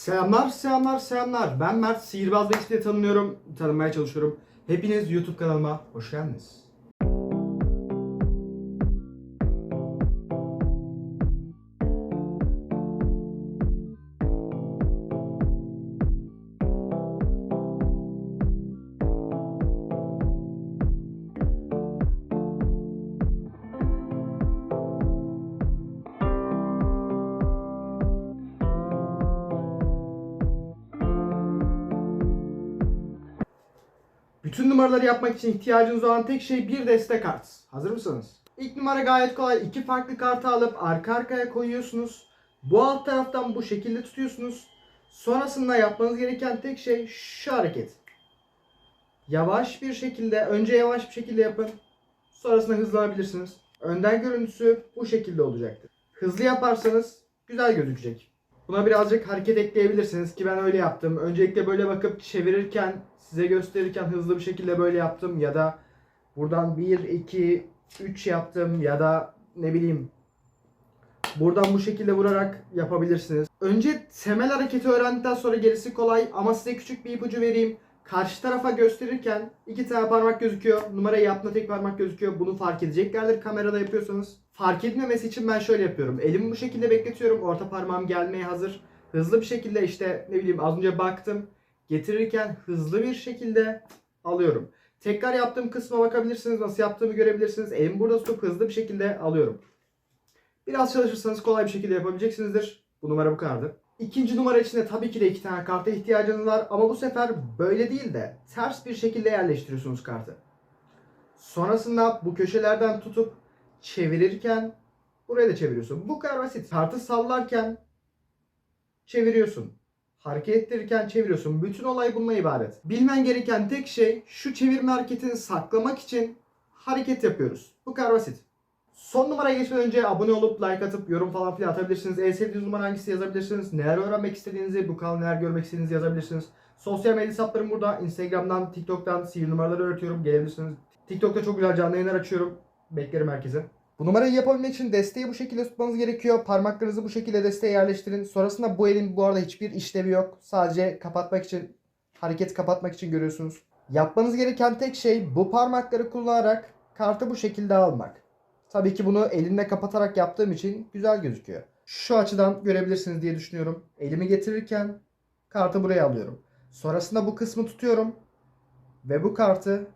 Selamlar, selamlar, selamlar. Ben Mert, Sihirbaz diye tanınıyorum, tanınmaya çalışıyorum. Hepiniz YouTube kanalıma hoş geldiniz. Bütün numaraları yapmak için ihtiyacınız olan tek şey bir deste kart. Hazır mısınız? İlk numara gayet kolay. İki farklı kartı alıp arka arkaya koyuyorsunuz. Bu alt taraftan bu şekilde tutuyorsunuz. Sonrasında yapmanız gereken tek şey şu hareket. Yavaş bir şekilde, önce yavaş bir şekilde yapın. Sonrasında hızlanabilirsiniz. Önden görüntüsü bu şekilde olacaktır. Hızlı yaparsanız güzel gözükecek. Buna birazcık hareket ekleyebilirsiniz ki ben öyle yaptım. Öncelikle böyle bakıp çevirirken, size gösterirken hızlı bir şekilde böyle yaptım ya da buradan 1, 2, 3 yaptım ya da ne bileyim buradan bu şekilde vurarak yapabilirsiniz. Önce temel hareketi öğrendikten sonra gerisi kolay ama size küçük bir ipucu vereyim. Karşı tarafa gösterirken iki tane parmak gözüküyor. Numarayı yaptığında tek parmak gözüküyor. Bunu fark edeceklerdir kamerada yapıyorsanız. Fark etmemesi için ben şöyle yapıyorum. Elimi bu şekilde bekletiyorum. Orta parmağım gelmeye hazır. Hızlı bir şekilde işte ne bileyim az önce baktım. Getirirken hızlı bir şekilde alıyorum. Tekrar yaptığım kısma bakabilirsiniz. Nasıl yaptığımı görebilirsiniz. Elimi burada tutup hızlı bir şekilde alıyorum. Biraz çalışırsanız kolay bir şekilde yapabileceksinizdir. Bu numara bu kadardı. İkinci numara için de tabii ki de iki tane karta ihtiyacınız var ama bu sefer böyle değil de ters bir şekilde yerleştiriyorsunuz kartı. Sonrasında bu köşelerden tutup çevirirken buraya da çeviriyorsun. Bu kadar basit. Kartı sallarken çeviriyorsun. Hareket ettirirken çeviriyorsun. Bütün olay bununla ibaret. Bilmen gereken tek şey şu çevirme hareketini saklamak için hareket yapıyoruz. Bu kadar basit. Son numaraya geçmeden önce abone olup like atıp yorum falan filan atabilirsiniz. En sevdiğiniz numara hangisi yazabilirsiniz. Neler öğrenmek istediğinizi, bu kanalda neler görmek istediğinizi yazabilirsiniz. Sosyal medya hesaplarım burada. Instagram'dan, TikTok'tan sihir numaraları öğretiyorum. Gelebilirsiniz. TikTok'ta çok güzel canlı yayınlar açıyorum. Beklerim herkese. Bu numarayı yapabilmek için desteği bu şekilde tutmanız gerekiyor. Parmaklarınızı bu şekilde desteğe yerleştirin. Sonrasında bu elin bu arada hiçbir işlevi yok. Sadece kapatmak için, hareket kapatmak için görüyorsunuz. Yapmanız gereken tek şey bu parmakları kullanarak kartı bu şekilde almak. Tabii ki bunu elimle kapatarak yaptığım için güzel gözüküyor. Şu açıdan görebilirsiniz diye düşünüyorum. Elimi getirirken kartı buraya alıyorum. Sonrasında bu kısmı tutuyorum ve bu kartı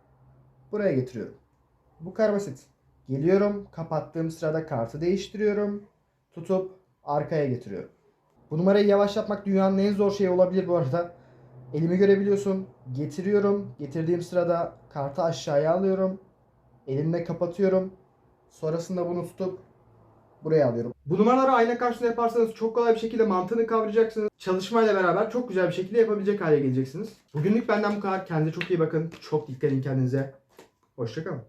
buraya getiriyorum. Bu kadar basit. Geliyorum, kapattığım sırada kartı değiştiriyorum. Tutup arkaya getiriyorum. Bu numarayı yavaş yapmak dünyanın en zor şeyi olabilir bu arada. Elimi görebiliyorsun. Getiriyorum. Getirdiğim sırada kartı aşağıya alıyorum. Elimle kapatıyorum. Sonrasında bunu tutup buraya alıyorum. Bu numaraları ayna karşısında yaparsanız çok kolay bir şekilde mantığını kavrayacaksınız. Çalışmayla beraber çok güzel bir şekilde yapabilecek hale geleceksiniz. Bugünlük benden bu kadar. Kendinize çok iyi bakın. Çok dikkat edin kendinize. Hoşçakalın.